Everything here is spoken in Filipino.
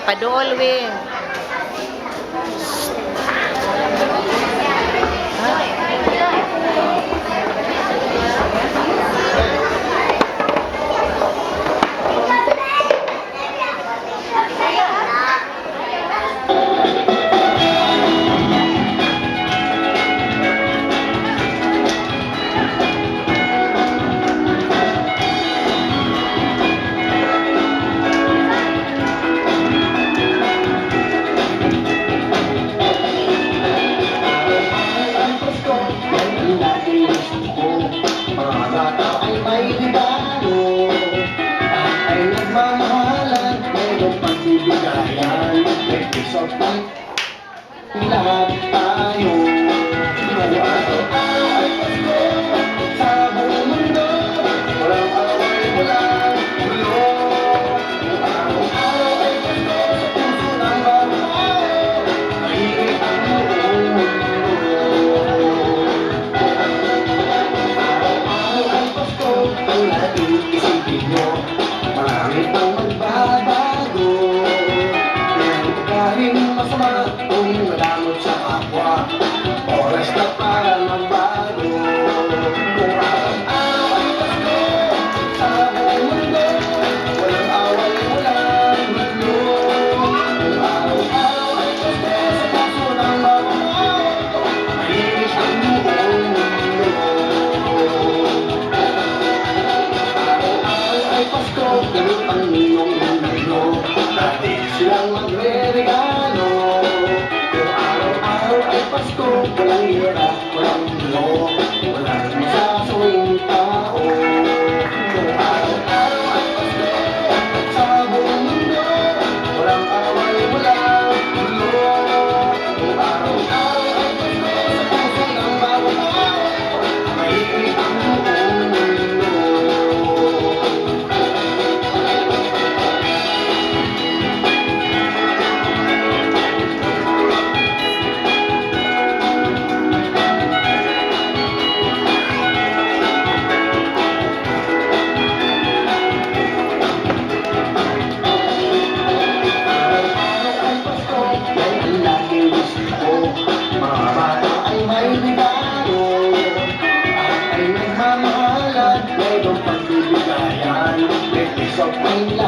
Padol, we. lahat tayo sa buong mundo Walang away, walang gulo Araw-araw ay Pasko sa mundo Araw-araw ay Pasko ang natin isipin mo Marami pang magbabago Meron ka rin masama maraming maraming sa out in love.